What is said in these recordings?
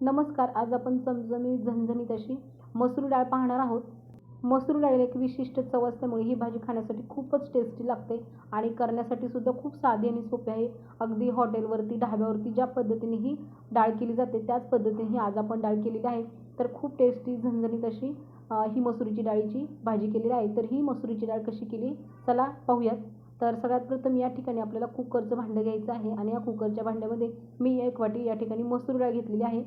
नमस्कार आज आपण चमचमीत झणझणीत अशी मसूर डाळ पाहणार आहोत. मसूर डाळीला एक विशिष्ट चव असल्यामुळे ही भाजी खाण्यासाठी खूपच टेस्टी लागते आणि करण्यासाठी सुद्धा खूप साधी आणि सोपी आहे. अगदी हॉटेलवरती ढाब्यावरती ज्या पद्धतीने ही डाळ केली जाते त्याच पद्धतीने ही आज आपण डाळ केलेली आहे. तर खूप टेस्टी झणझणीत अशी ही मसुरीची डाळीची भाजी केलेली आहे. तर ही मसुरीची डाळ कशी केली? चला पाहूयात. तर सगळ्यात प्रथम या ठिकाणी आपल्याला कुकरचं भांडं घ्यायचं आहे आणि या कुकरच्या भांड्यामध्ये मी एक वाटी या ठिकाणी मसूर डाळ घेतलेली आहे.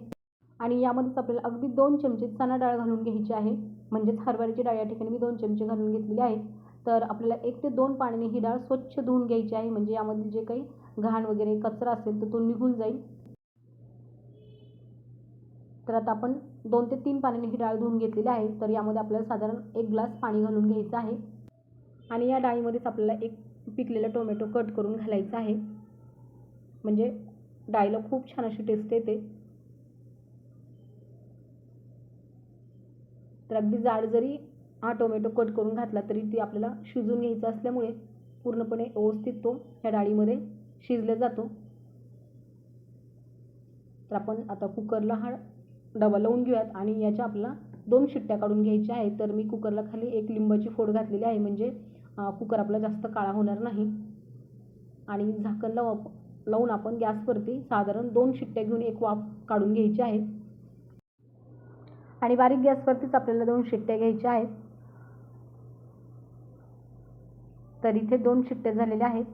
आणि यामध्येच आपल्याला अगदी दोन चमचे चणा डाळ घालून घ्यायची आहे. म्हणजेच हरभऱ्याची डाळ या ठिकाणी मी दोन चमचे घालून घेतलेली आहे. तर आपल्याला एक ते दोन पाण्याने ही डाळ स्वच्छ धुवून घ्यायची आहे. म्हणजे यामधील जे काही घाण वगैरे कचरा असेल तर तो निघून जाईल. तर आता आपण दोन ते तीन पाण्याने ही डाळ धुवून घेतलेली आहे. तर यामध्ये आपल्याला साधारण एक ग्लास पाणी घालून घ्यायचं आहे. आणि या डाळीमध्येच आपल्याला एक पिकलेला टोमॅटो कट करून घालायचा आहे. म्हणजे डाळीला खूप छान अशी टेस्ट येते. तर अगदी जाड जरी हा टोमॅटो कट करून घातला तरी ती आपल्याला शिजून घ्यायचं असल्यामुळे पूर्णपणे व्यवस्थित तो ह्या डाळीमध्ये शिजला जातो. तर आपण आता कुकरला हा डबा लावून घेऊयात आणि याच्या आपल्याला दोन शिट्ट्या काढून घ्यायच्या आहेत तर मी कुकरला खाली एक लिंबाची फोड घातलेली आहे. म्हणजे कुकर आपला जास्त काळा होणार नाही. आणि झाकण लाव लावून आपण गॅसवरती साधारण दोन शिट्ट्या घेऊन एक वाफ काढून घ्यायची आहे. आणि बारीक गॅसवरतीच आपल्याला दोन शिट्ट्या घ्यायच्या आहेत. तर इथे दोन शिट्ट्या झालेल्या आहेत.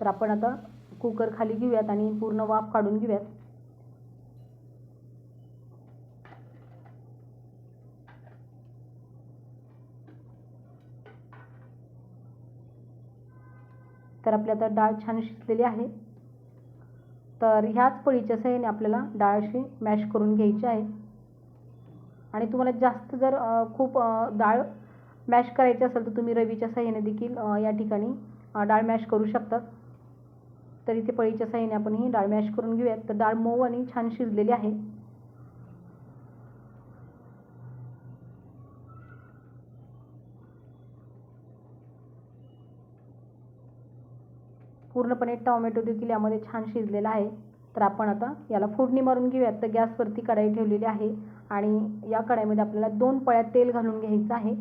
तर आपण आता कुकर खाली घेऊयात आणि पूर्ण वाफ काढून घेऊयात. तर आपली आता डाळ छान शिजलेली आहे. तर ह्याच पळीच्या सहाय्याने आपल्याला डाळ अशी मॅश करून घ्यायची आहे. आणि तुम्हाला जास्त जर खूप डाळ मॅश करायची असेल तर तुम्ही रवीच्या सहाय्याने देखील या ठिकाणी डाळ मॅश करू शकतात तर इथे पळीच्या सहाय्याने आपण ही डाळ मॅश करून घेऊयात. तर डाळ मऊ आणि छान शिजलेली आहे. पूर्णपणे टोमॅटो देखील यामध्ये छान शिजलेला आहे. तर आपण आता याला फोडणी मारून घेऊयात. तर गॅसवरती कढाई ठेवलेली आहे. आणि या कढाईमध्ये आपल्याला दोन पळ्या तेल घालून घ्यायचं आहे.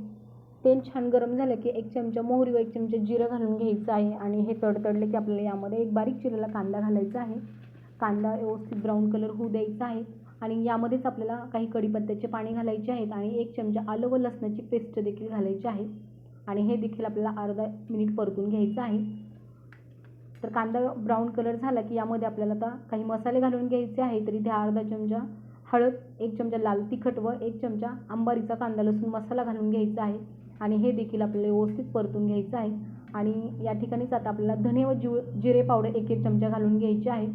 तेल छान गरम झालं की एक चमचा मोहरी व एक चमचा जिरं घालून घ्यायचं आहे आणि हे तडतडले की आपल्याला यामध्ये एक बारीक चिरलेला कांदा घालायचा आहे. कांदा व्यवस्थित ब्राऊन कलर होऊ द्यायचा आहे आणि यामध्येच आपल्याला काही कढीपत्त्याचे पाणी घालायचे आहेत आणि एक चमचा आलं व लसणाची पेस्ट देखील घालायची आहे. आणि हे देखील आपल्याला अर्धा मिनिट परतून घ्यायचं आहे. तर कांदा ब्राऊन कलर झाला की यामध्ये आपल्याला आता काही मसाले घालून घ्यायचे आहे तर इथे अर्धा चमचा हळद एक चमचा लाल तिखट व एक चमचा अंबारीचा कांदा लसूण मसाला घालून घ्यायचा आहे. आणि हे देखील आपल्याला व्यवस्थित परतून घ्यायचं आहे. आणि या ठिकाणीच आता आपल्याला धने व जिव जिरे पावडर एक एक चमचा घालून घ्यायचे आहे.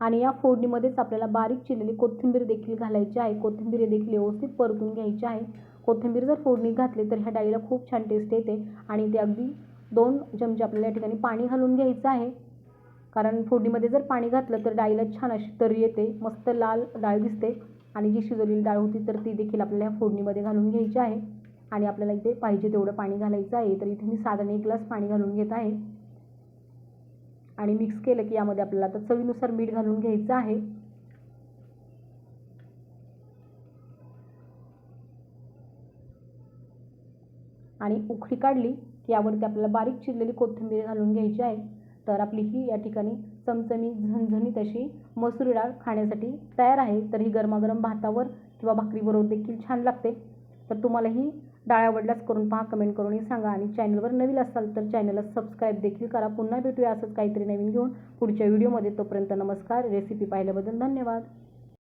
आणि या फोडणीमध्येच आपल्याला बारीक चिरलेली कोथिंबीर देखील घालायची आहे. कोथिंबीर देखील व्यवस्थित परतून घ्यायची आहे. कोथिंबीर जर फोडणीत घातली तर ह्या डाळीला खूप छान टेस्ट येते. आणि ते अगदी दोन चमचे आपल्याला या ठिकाणी पाणी घालून घ्यायचं आहे. कारण फोडणीमध्ये जर पाणी घातलं तर डाळीला छान अशी तरी येते. मस्त लाल डाळ दिसते. आणि जी शिजवलेली डाळ होती तर ती देखील आपल्याला ह्या फोडणीमध्ये घालून घ्यायची आहे. आणि आपल्याला इथे पाहिजे तेवढं पाणी घालायचं आहे. तर इथे मी साधारण एक ग्लास पाणी घालून घेत आहे. आणि मिक्स केलं की यामध्ये आपल्याला आता चवीनुसार मीठ घालून घ्यायचं आहे. आणि उखळी काढली की यावरती आपल्याला बारीक चिरलेली कोथिंबीर घालून घ्यायची आहे. तर आपली ही या ठिकाणी चमचमी झणझणीत अशी मसूर डाळ खाण्यासाठी तयार आहे. तर ही गरमागरम भातावर किंवा भाकरीबरोबर देखील छान लागते. तर तुम्हाला ही डाळ आवडल्यास करून पहा कमेंट करूनही सांगा. आणि चॅनलवर नवीन असाल तर चॅनलला सबस्क्राईब देखील करा. पुन्हा भेटूया असंच काहीतरी नवीन घेऊन पुढच्या व्हिडिओमध्ये तोपर्यंत नमस्कार. रेसिपी पाहिल्याबद्दल धन्यवाद.